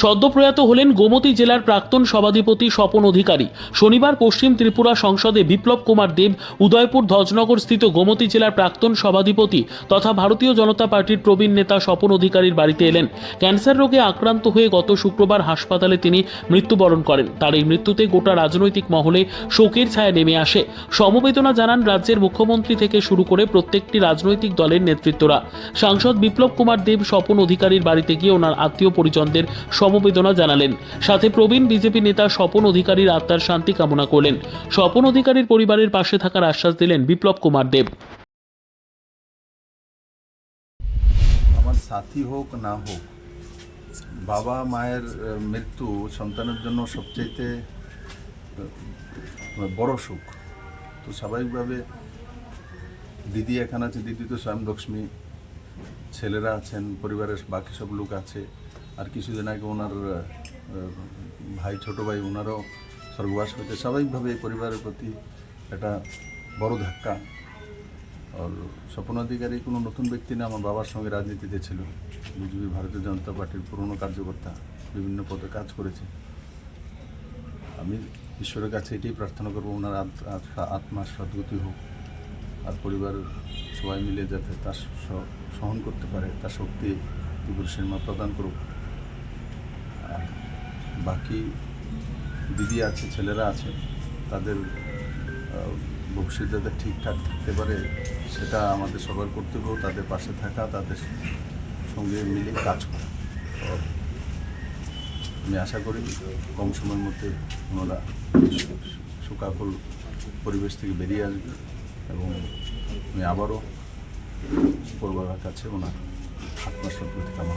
সদ্যপ্রয়াত হলেন গোমতী জেলার প্রাক্তন সভাধিপতি স্বপন অধিকারী। শনিবার পশ্চিম ত্রিপুরা সংসদে বিপ্লব কুমার দেব উদয়পুর ধ্বজনগর স্থিত গোমতী জেলার প্রাক্তন সভাধিপতি তথা ভারতীয় জনতা পার্টির প্রবীণ নেতা স্বপন অধিকারীর বাড়িতে এলেন। ক্যান্সার রোগে আক্রান্ত হয়ে গত শুক্রবার হাসপাতালে তিনি মৃত্যুবরণ করেন। তার এই মৃত্যুতে গোটা রাজনৈতিক মহলে শোকের ছায়া নেমে আসে। সমবেদনা জানান রাজ্যের মুখ্যমন্ত্রী থেকে শুরু করে প্রত্যেকটি রাজনৈতিক দলের নেতৃত্বরা। সাংসদ বিপ্লব কুমার দেব স্বপন অধিকারীর বাড়িতে গিয়ে ওনার আত্মীয় পরিজনদের সমবেদনা জানালেন। সাথে প্রবীণ বিজেপি নেতা স্বপন অধিকারীর আত্মার শান্তি কামনা করলেন। স্বপন অধিকারীর পরিবারের পাশে থাকার আশ্বাস দিলেন বিপ্লব কুমার দেব। আমার সাথী হোক না হোক বাবা মায়ের মৃত্যু সন্তানের জন্য সবচাইতে আহ, বড় সুখ। তো স্বাভাবিকভাবে দিদি এখানে আছে দিদি তো স্বয়ং লক্ষ্মী ছেলেরা আছেন পরিবারের বাকি সব লোক আছে। আর কিছুদিন আগে ওনার ভাই, ছোট ভাই, ওনারও স্বর্গবাস হয়েছে। স্বাভাবিকভাবে এই পরিবারের প্রতি একটা বড় ধাক্কা। আর স্বপন অধিকারী কোনো নতুন ব্যক্তি না, আমার বাবার সঙ্গে রাজনীতিতে ছিল। বিজেপি, ভারতীয় জনতা পার্টির পুরনো কার্যকর্তা, বিভিন্ন পদে কাজ করেছে। আমি ঈশ্বরের কাছে এটাই প্রার্থনা করব, ওনার আত- আত্মা- আত্মার সদ্গতি হোক। আর পরিবার সবাই মিলে যাতে তার সহন করতে পারে, তার শক্তি ত্রিপুর সিনেমা প্রদান করুক। বাকি দিদি আছে, ছেলেরা আছে, তাদের ভবিষ্যৎ যাতে ঠিকঠাক থাকতে পারে, সেটা আমাদের সবার কর্তব্য, তাদের পাশে থাকা, তাদের সঙ্গে মিলে কাজ করা আমি আশা করি কম সময়ের মধ্যে ওনারা সুকাকুল পরিবেশ থেকে বেরিয়ে আসবে এবং আমি আবারও পরিবারের কাছে ওনার আত্মার কামনা।